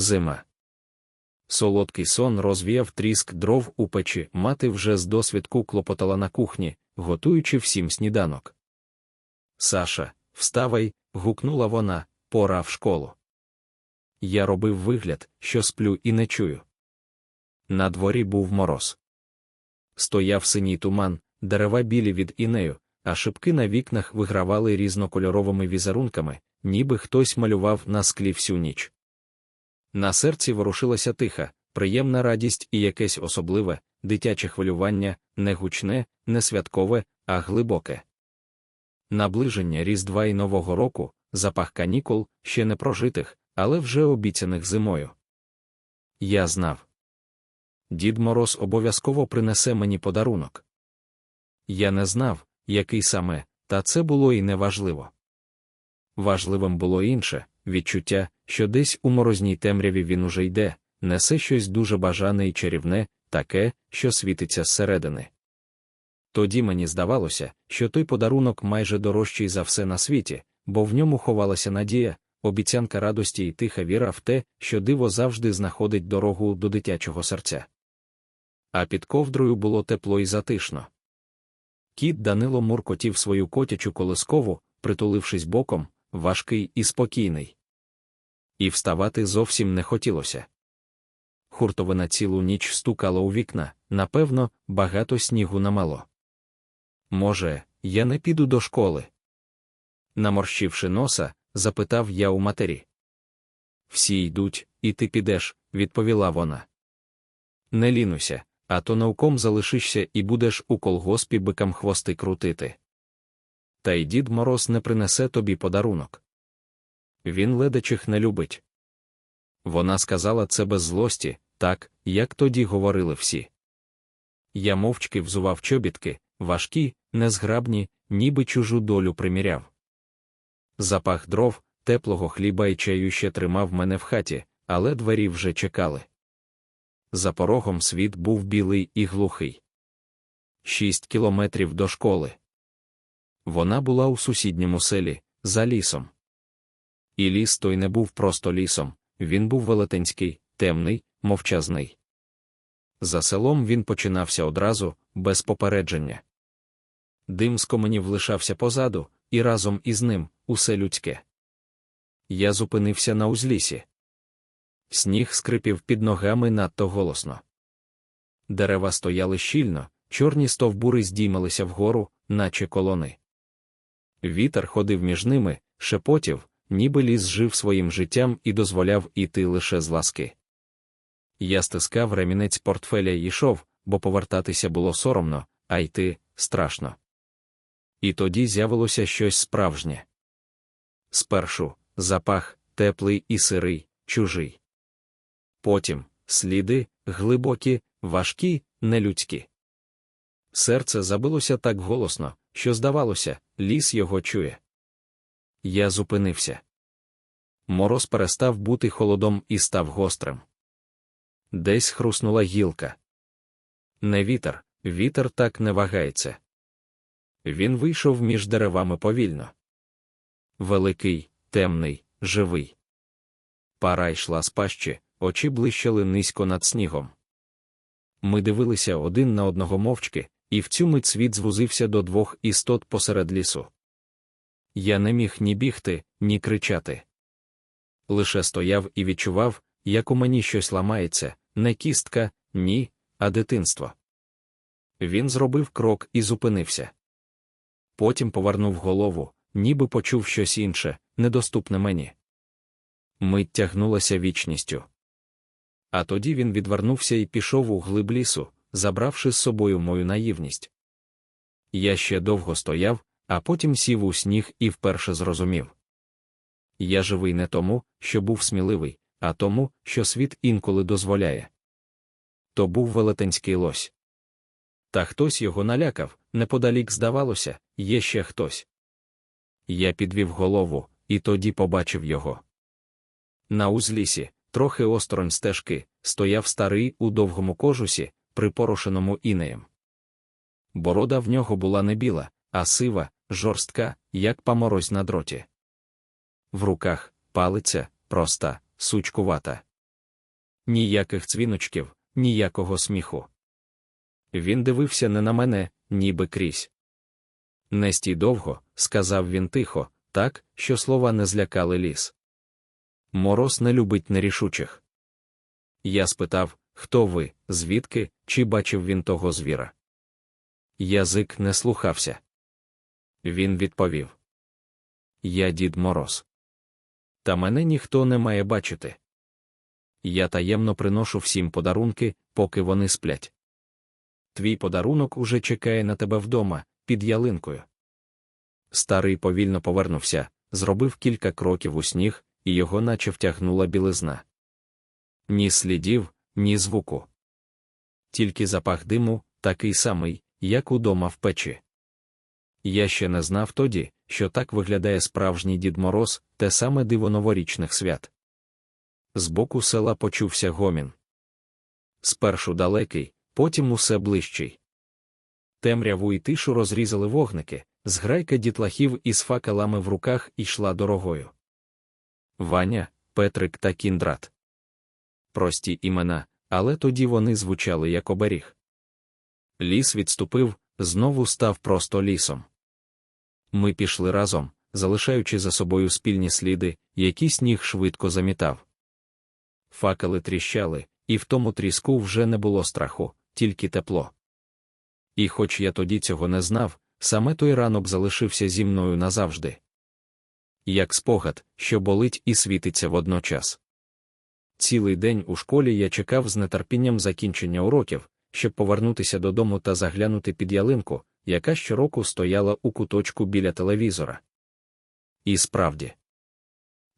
зима. Солодкий сон розвіяв тріск дров у печі, мати вже з досвідку клопотала на кухні, готуючи всім сніданок. Саша, вставай, гукнула вона, пора в школу. Я робив вигляд, що сплю і не чую. На дворі був мороз. Стояв синій туман, дерева білі від інею, а шибки на вікнах вигравали різнокольоровими візерунками, ніби хтось малював на склі всю ніч. На серці ворушилася тиха, приємна радість і якесь особливе, дитяче хвилювання, не гучне, не святкове, а глибоке. Наближення Різдва і Нового року, запах канікул, ще не прожитих, але вже обіцяних зимою. Я знав. Дід Мороз обов'язково принесе мені подарунок. Я не знав, який саме, та це було і неважливо. Важливим було інше відчуття, що десь у морозній темряві він уже йде, несе щось дуже бажане і чарівне, таке, що світиться зсередини. Тоді мені здавалося, що той подарунок майже дорожчий за все на світі, бо в ньому ховалася надія, обіцянка радості і тиха віра в те, що диво завжди знаходить дорогу до дитячого серця. А під ковдрою було тепло і затишно. Кіт Данило муркотів свою котячу колискову, притулившись боком, важкий і спокійний. І вставати зовсім не хотілося. Хуртовина цілу ніч стукала у вікна, напевно, багато снігу намало. Може, я не піду до школи? Наморщивши носа, запитав я у матері. Всі йдуть, і ти підеш, відповіла вона. Не лінуся, а то науком залишишся і будеш у колгоспі бикам хвости крутити. Та й дід Мороз не принесе тобі подарунок. Він ледачих не любить. Вона сказала це без злості, так, як тоді говорили всі. Я мовчки взував чобітки, важкі, незграбні, ніби чужу долю приміряв. Запах дров, теплого хліба і чаю ще тримав мене в хаті, але двері вже чекали. За порогом світ був білий і глухий. Шість кілометрів до школи. Вона була у сусідньому селі, за лісом. І ліс той не був просто лісом, він був велетенський, темний, мовчазний. За селом він починався одразу, без попередження. Дим з коменів лишався позаду, і разом із ним усе людське. Я зупинився на узлісі. Сніг скрипів під ногами надто голосно. Дерева стояли щільно, чорні стовбури здіймалися вгору, наче колони. Вітер ходив між ними, шепотів, ніби ліс жив своїм життям і дозволяв іти лише з ласки. Я стискав ремінець портфеля і йшов, бо повертатися було соромно, а йти страшно. І тоді з'явилося щось справжнє. Спершу запах, теплий і сирий, чужий. Потім сліди, глибокі, важкі, нелюдські. Серце забилося так голосно, що, здавалося, ліс його чує. Я зупинився. Мороз перестав бути холодом і став гострим. Десь хруснула гілка. Не вітер, вітер так не вагається. Він вийшов між деревами повільно. Великий, темний, живий. Пара йшла з пащі, очі блищали низько над снігом. Ми дивилися один на одного мовчки, і в цю мить світ звузився до двох істот посеред лісу. Я не міг ні бігти, ні кричати. Лише стояв і відчував, як у мені щось ламається, не кістка, ні, а дитинство. Він зробив крок і зупинився. Потім повернув голову, ніби почув щось інше, недоступне мені. Мить тягнулася вічністю. А тоді він відвернувся і пішов у глиб лісу, забравши з собою мою наївність. Я ще довго стояв, а потім сів у сніг і вперше зрозумів. Я живий не тому, що був сміливий, а тому, що світ інколи дозволяє. То був велетенський лось. Та хтось його налякав, неподалік здавалося, є ще хтось. Я підвів голову, і тоді побачив його. На узлісі, трохи осторонь стежки, стояв старий у довгому кожусі, припорошеному інеєм. Борода в нього була не біла, а сива, жорстка, як поморозь на дроті. В руках палиця, проста, сучкувата. ніяких дзвіночків, ніякого сміху. Він дивився не на мене, ніби крізь. Не стій довго, сказав він тихо, так, що слова не злякали ліс. Мороз не любить нерішучих. Я спитав, хто ви, звідки, чи бачив він того звіра. Язик не слухався. Він відповів: Я дід Мороз. Та мене ніхто не має бачити. Я таємно приношу всім подарунки, поки вони сплять. Твій подарунок уже чекає на тебе вдома, під ялинкою. Старий повільно повернувся, зробив кілька кроків у сніг, і його наче втягнула білизна. Ні слідів, ні звуку. Тільки запах диму, такий самий, як удома в печі. Я ще не знав тоді, що так виглядає справжній Дід Мороз, те саме диво новорічних свят. Збоку села почувся гомін. Спершу далекий, потім усе ближчий. Темряву і тишу розрізали вогники, зграйка дітлахів із факелами в руках ішла дорогою. Ваня, Петрик та Кіндрат. Прості імена, але тоді вони звучали як оберіг. Ліс відступив, знову став просто лісом. Ми пішли разом, залишаючи за собою спільні сліди, які сніг швидко замітав. Факели тріщали, і в тому тріску вже не було страху, тільки тепло. І хоч я тоді цього не знав, саме той ранок залишився зі мною назавжди. Як спогад, що болить і світиться водночас. Цілий день у школі я чекав з нетерпінням закінчення уроків, щоб повернутися додому та заглянути під ялинку, яка щороку стояла у куточку біля телевізора. І справді,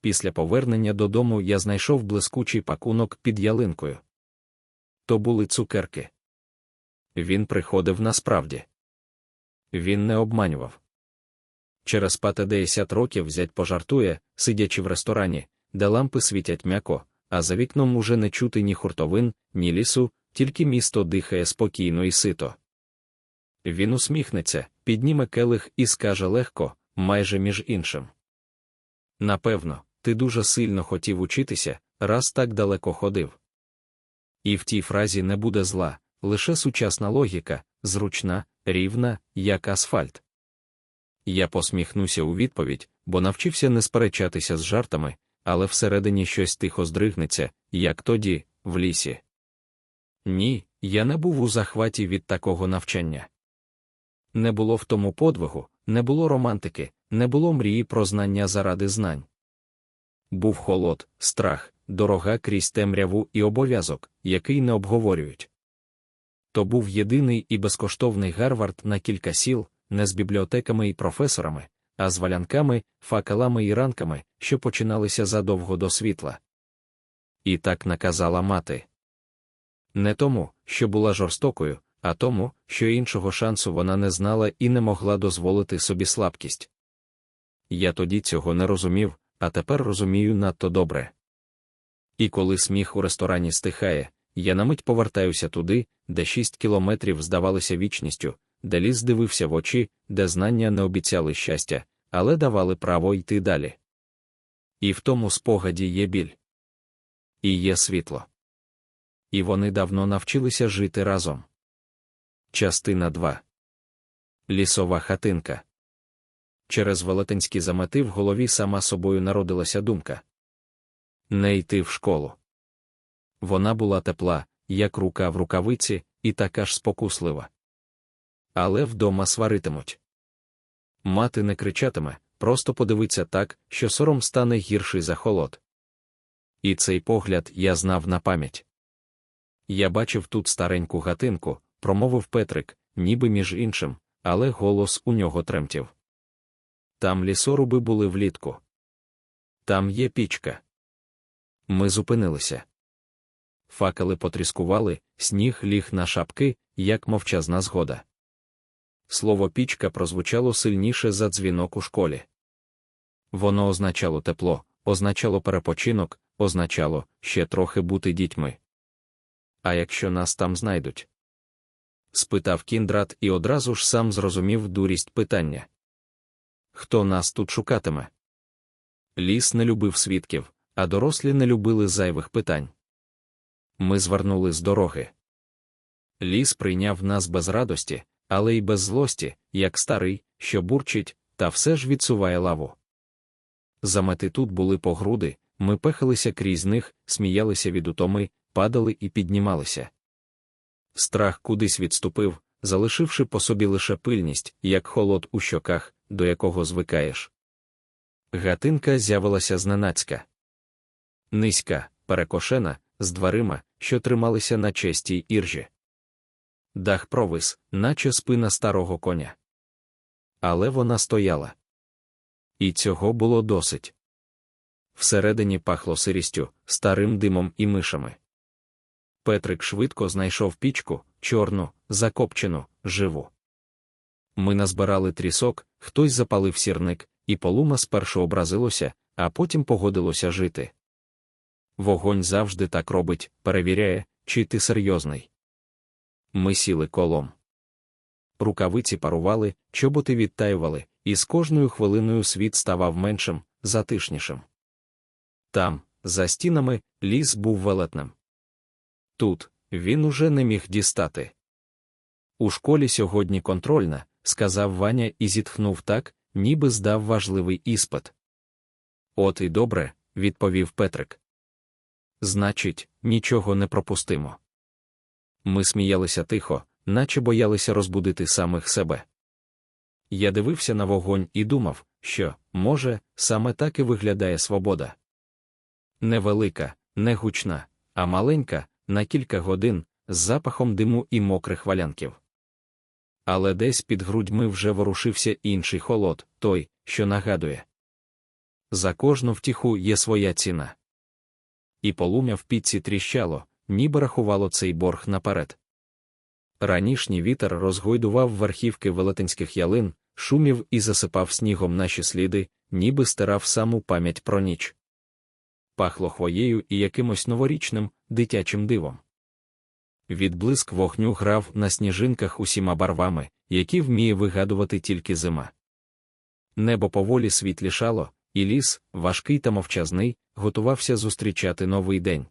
після повернення додому я знайшов блискучий пакунок під ялинкою. То були цукерки. Він приходив насправді. Він не обманював. Через 50 років зять пожартує, сидячи в ресторані, де лампи світять м'яко, а за вікном уже не чути ні хуртовин, ні лісу, тільки місто дихає спокійно і сито. Він усміхнеться, підніме келих і скаже легко, майже між іншим. Напевно, ти дуже сильно хотів учитися, раз так далеко ходив. І в тій фразі не буде зла, лише сучасна логіка, зручна, рівна, як асфальт. Я посміхнуся у відповідь, бо навчився не сперечатися з жартами, але всередині щось тихо здригнеться, як тоді, в лісі. Ні, я не був у захваті від такого навчання. Не було в тому подвигу, не було романтики, не було мрії про знання заради знань. Був холод, страх, дорога крізь темряву і обов'язок, який не обговорюють. То був єдиний і безкоштовний Гарвард на кілька сіл, не з бібліотеками і професорами, а з валянками, факелами і ранками, що починалися задовго до світла. І так наказала мати. Не тому, що була жорстокою, а тому, що іншого шансу вона не знала і не могла дозволити собі слабкість. Я тоді цього не розумів, а тепер розумію надто добре. І коли сміх у ресторані стихає, я на мить повертаюся туди, де шість кілометрів здавалися вічністю, де ліс дивився в очі, де знання не обіцяли щастя, але давали право йти далі. І в тому спогаді є біль. І є світло. І вони давно навчилися жити разом. Частина 2. Лісова хатинка. Через велетенські замети в голові сама собою народилася думка не йти в школу. Вона була тепла, як рука в рукавиці, і така ж спокуслива. Але вдома сваритимуть. Мати не кричатиме, просто подивиться так, що сором стане гірший за холод. І цей погляд я знав на пам'ять. Я бачив тут стареньку гатинку, промовив Петрик, ніби між іншим, але голос у нього тремтів. Там лісоруби були влітку. Там є пічка. Ми зупинилися. Факели потріскували, сніг ліг на шапки, як мовчазна згода. Слово пічка прозвучало сильніше за дзвінок у школі. Воно означало тепло, означало перепочинок, означало ще трохи бути дітьми. А якщо нас там знайдуть? спитав кіндрат і одразу ж сам зрозумів дурість питання. Хто нас тут шукатиме? Ліс не любив свідків, а дорослі не любили зайвих питань. ми звернули з дороги. Ліс прийняв нас без радості, але й без злості, як старий, що бурчить, та все ж відсуває лаву. Замети тут були по груди, ми пехалися крізь них, сміялися від утоми, падали і піднімалися. Страх кудись відступив, залишивши по собі лише пильність, як холод у щоках, до якого звикаєш. Гатинка з'явилася зненацька. Низька, перекошена, з дверима, що трималися на честій іржі. Дах провис, наче спина старого коня. Але вона стояла. І цього було досить. Всередині пахло сирістю, старим димом і мишами. Петрик швидко знайшов пічку, чорну, закопчену, живу. Ми назбирали трісок, хтось запалив сірник, і полума спершу образилося, а потім погодилося жити. Вогонь завжди так робить, перевіряє, чи ти серйозний. Ми сіли колом. Рукавиці парували, чоботи відтаювали, і з кожною хвилиною світ ставав меншим, затишнішим. Там, за стінами, ліс був велетним. Тут він уже не міг дістати. У школі сьогодні контрольна, сказав Ваня і зітхнув так, ніби здав важливий іспит. От і добре, відповів Петрик. Значить, нічого не пропустимо. Ми сміялися тихо, наче боялися розбудити самих себе. Я дивився на вогонь і думав, що, може, саме так і виглядає свобода. Невелика, не гучна, а маленька, на кілька годин, з запахом диму і мокрих валянків. Але десь під грудьми вже ворушився інший холод, той, що нагадує. За кожну втіху є своя ціна. І полум'я в піці тріщало, ніби рахувало цей борг наперед. Ранішній вітер розгойдував верхівки велетенських ялин, шумів і засипав снігом наші сліди, ніби стирав саму пам'ять про ніч. Пахло хвоєю і якимось новорічним, дитячим дивом. Відблиск вогню грав на сніжинках усіма барвами, які вміє вигадувати тільки зима. Небо поволі світлішало, і ліс, важкий та мовчазний, готувався зустрічати новий день.